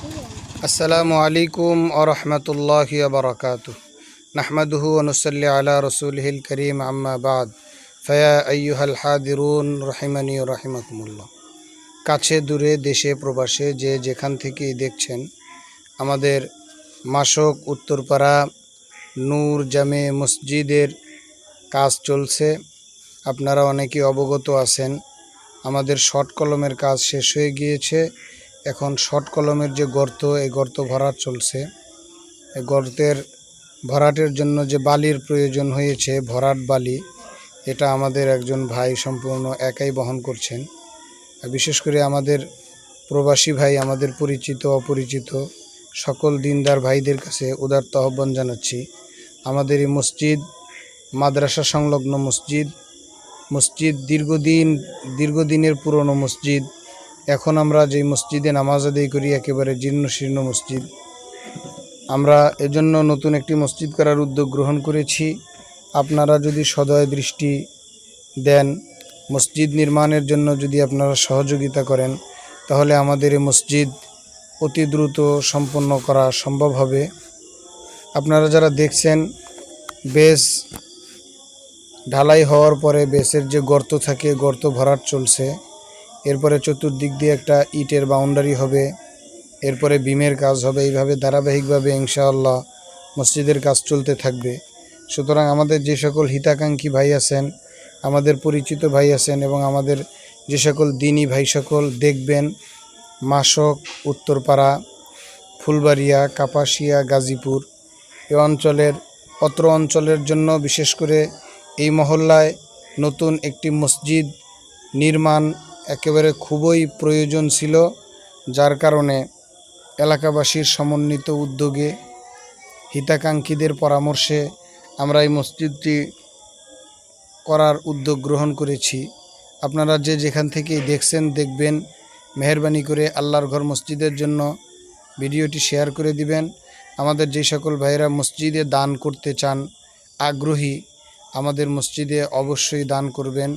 আসসালামু আলাইকুম আরহামতুল্লাহ বরকাত নাহমাদুহু অনুসল্লি আলা রসুলহিল করিম, আম্মা বাদ। ফয়া আইয়ুহাল হাদিরুন, রহিমানি রহিমাকুমুল্লাহ। কাছে দূরে, দেশে, প্রবাসে যে যেখান থেকেই দেখছেন, আমাদের মাসক উত্তরপাড়া নূর জামে মসজিদের কাজ চলছে। আপনারা অনেকে অবগত আছেন, আমাদের শর্ট কলমের কাজ শেষ হয়ে গিয়েছে। এখন শর্ট কলমের যে গর্ত, এই গর্ত ভরাট চলছে। এই গর্তের ভরাটের জন্য যে বালির প্রয়োজন হয়েছে, ভরাট বালি, এটা আমাদের একজন ভাই সম্পূর্ণ একাই বহন করছেন। বিশেষ করে আমাদের প্রবাসী ভাই, আমাদের পরিচিত, অপরিচিত সকল দিনদার ভাইদের কাছে উদারত আহ্বান জানাচ্ছি। আমাদের এই মসজিদ, মাদ্রাসা সংলগ্ন মসজিদ মসজিদ দীর্ঘদিন, দীর্ঘদিনের পুরনো মসজিদ এখন আমরা যেই মসজিদে নামাজ আদায় করি, একেবারে জীর্ণ শীর্ণ মসজিদ। আমরা এজন্য নতুন একটি মসজিদ করার উদ্যোগ গ্রহণ করেছি। আপনারা যদি সদয় দৃষ্টি দেন, মসজিদ নির্মাণের জন্য যদি আপনারা সহযোগিতা করেন, তাহলে আমাদের এই মসজিদ অতি দ্রুত সম্পন্ন করা সম্ভব হবে। আপনারা যারা দেখছেন, বেশ ঢালাই হওয়ার পরে বেসের যে গর্ত থাকে, গর্ত ভরাট চলছে। এরপরে চতুর্দিক দিয়ে একটা ইটের বাউন্ডারি হবে। এরপরে বিমের কাজ হবে। এইভাবে ধারাবাহিকভাবে ইনশাআল্লাহ মসজিদের কাজ চলতে থাকবে। সুতরাং আমাদের যে সকল হিতাকাঙ্ক্ষী ভাই আছেন, আমাদের পরিচিত ভাই আছেন এবং আমাদের যে সকল দিনী ভাই সকল দেখবেন মাসক উত্তরপাড়া, ফুলবাড়িয়া, কাপাসিয়া, গাজীপুর, এ অঞ্চলের, অত্র অঞ্চলের জন্য বিশেষ করে এই মহল্লায় নতুন একটি মসজিদ নির্মাণ একেবারে খুবই প্রয়োজন ছিল, যার কারণে এলাকাবাসীর সমন্বিত উদ্যোগে হিতাকাঙ্ক্ষীদের পরামর্শে আমরা এই মসজিদটি করার উদ্যোগ গ্রহণ করেছি। আপনারা যে যেখান থেকেই দেখছেন, দেখবেন, মেহরবানি করে আল্লাহর ঘর মসজিদের জন্য ভিডিওটি শেয়ার করে দিবেন। আমাদের যে সকল ভাইয়েরা মসজিদে দান করতে চান, আগ্রহী, আমাদের মসজিদে অবশ্যই দান করবেন।